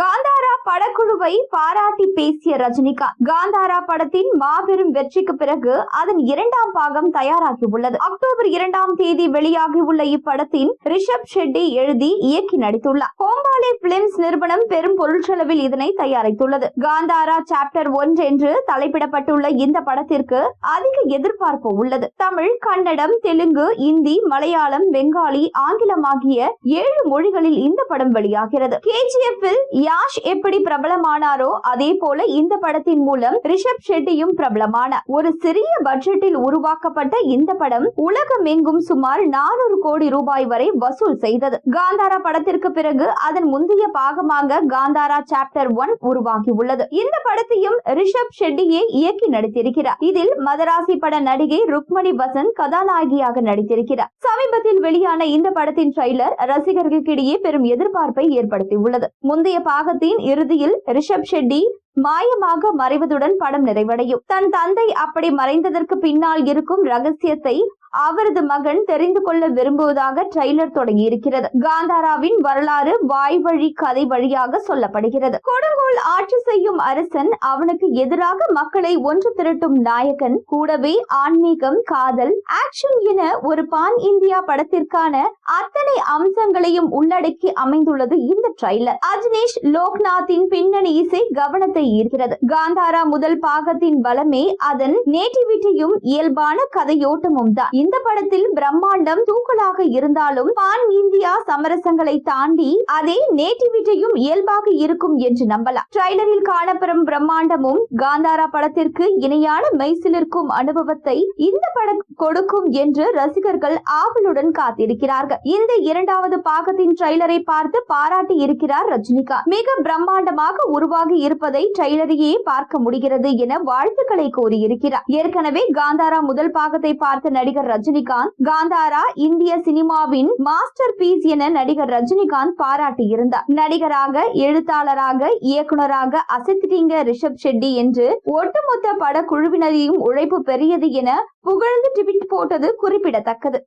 காந்தாரா படக்குழுவை பாராட்டி பேசிய ரஜினிகாந்த் காந்தாரா படத்தின் மாபெரும் வெற்றிக்கு பிறகு அதன் இரண்டாம் பாகம் தயாராகி உள்ளது. அக்டோபர் இரண்டாம் தேதி வெளியாகியுள்ள இப்படத்தின் ரிஷப் ஷெட்டி எழுதி இயக்கி நடித்துள்ளார். கோம்பாலே பிலிம்ஸ் நிறுவனம் பெரும் பொருட்செலவில் இதனை தயாரித்துள்ளது. காந்தாரா சாப்டர் ஒன்று என்று தலைப்பிடப்பட்டுள்ள இந்த படத்திற்கு அதிக எதிர்பார்ப்பு உள்ளது. தமிழ் கன்னடம் தெலுங்கு இந்தி மலையாளம் பெங்காலி ஆங்கிலம் ஆகிய ஏழு மொழிகளில் இந்த படம் வெளியாகிறது. கேஜிஎஃப் யாஷ் எப்படி பிரபலமானாரோ அதே போல இந்த படத்தின் மூலம் ரிஷப் ஷெட்டியும் பிரபலமான ஒரு சிறிய பட்ஜெட்டில் உருவாக்கப்பட்ட இந்த படம் உலகமெங்கும் சுமார் நானூறு கோடி ரூபாய் வரை வசூல் செய்தது. காந்தாரா படத்திற்கு பிறகு அதன் முந்தைய பாகமாக காந்தாரா சாப்டர் ஒன் உருவாகி உள்ளது இந்த படத்தையும் ரிஷப் ஷெட்டியே இயக்கி நடித்திருக்கிறார். இதில் மதராசி பட நடிகை ருக்மணி வசந்த் கதாநாயகியாக நடித்திருக்கிறார். சமீபத்தில் வெளியான இந்த படத்தின் ட்ரெய்லர் ரசிகர்களுக்கிடையே பெரும் எதிர்பார்ப்பை ஏற்படுத்தியுள்ளது. முந்தைய பாகத்தின் இறுதியில் ரிஷப் ஷெட்டி மாயமாக மறைவதுடன் படம் நிறைவடையும். தன் தந்தை அப்படி மறைந்ததற்கு பின்னால் இருக்கும் ரகசியத்தை அவரது மகன் தெரிந்து கொள்ள விரும்புவதாக ட்ரெய்லர் தொடங்கி இருக்கிறது காந்தாராவின் வரலாறு வாய்வழி கதை வழியாக சொல்லப்படுகிறது. கொடுங்கோல் ஆட்சி செய்யும் அரசன் அவனுக்கு எதிராக மக்களை ஒன்று திரட்டும் நாயகன் கூடவே ஆன்மீகம் காதல் ஆக்ஷன் என ஒரு பான் இந்தியா படத்திற்கான அத்தனை அம்சங்களையும் உள்ளடக்கி அமைந்துள்ளது இந்த ட்ரெய்லர் அஜ்னேஷ் லோக்நாத்தின் பின்னணி இசை கவனத்தை ஈர்க்கிறது. காந்தாரா முதல் பாகத்தின் பலமே அதன் நேட்டிவிட்டியும் இயல்பான கதையோட்டமும் தான் இந்த படத்தில் பிரம்மாண்டம் தூக்கலாக இருந்தாலும் பான் இந்தியா சமரசங்களை தாண்டி அதே நேட்டிவிட்டியும் இயல்பாக இருக்கும் என்று நம்பலாம். ட்ரைலரில் காணப்பெறும் பிரம்மாண்டமும் காந்தாரா படத்திற்கு இணையான மெய்சிலிருக்கும் அனுபவத்தை இந்த படம் கொடுக்கும் என்று ரசிகர்கள் ஆவலுடன் காத்திருக்கிறார்கள். இந்த இரண்டாவது பாகத்தின் ட்ரைலரை பார்த்து பாராட்டி இருக்கிறார் ரஜினிகாந்த். மிக பிரம்மாண்டமாக உருவாகி இருப்பதை ட்ரைலரையே பார்க்க முடிகிறது என வாழ்த்துக்களை கூறியிருக்கிறார். ஏற்கனவே காந்தாரா முதல் பாகத்தை பார்த்த நடிகர் ரஜினிகாந்த் காந்தாரா இந்திய சினிமாவின் மாஸ்டர் பீஸ் என நடிகர் ரஜினிகாந்த் பாராட்டியிருந்தார். நடிகராக எழுத்தாளராக இயக்குனராக அசத்திட்டீங்க ரிஷப் ஷெட்டி என்று ஒட்டுமொத்த பட குழுவினரையும் உழைப்பு பெரியது என புகழ்ந்து ட்வீட் போட்டது குறிப்பிடத்தக்கது.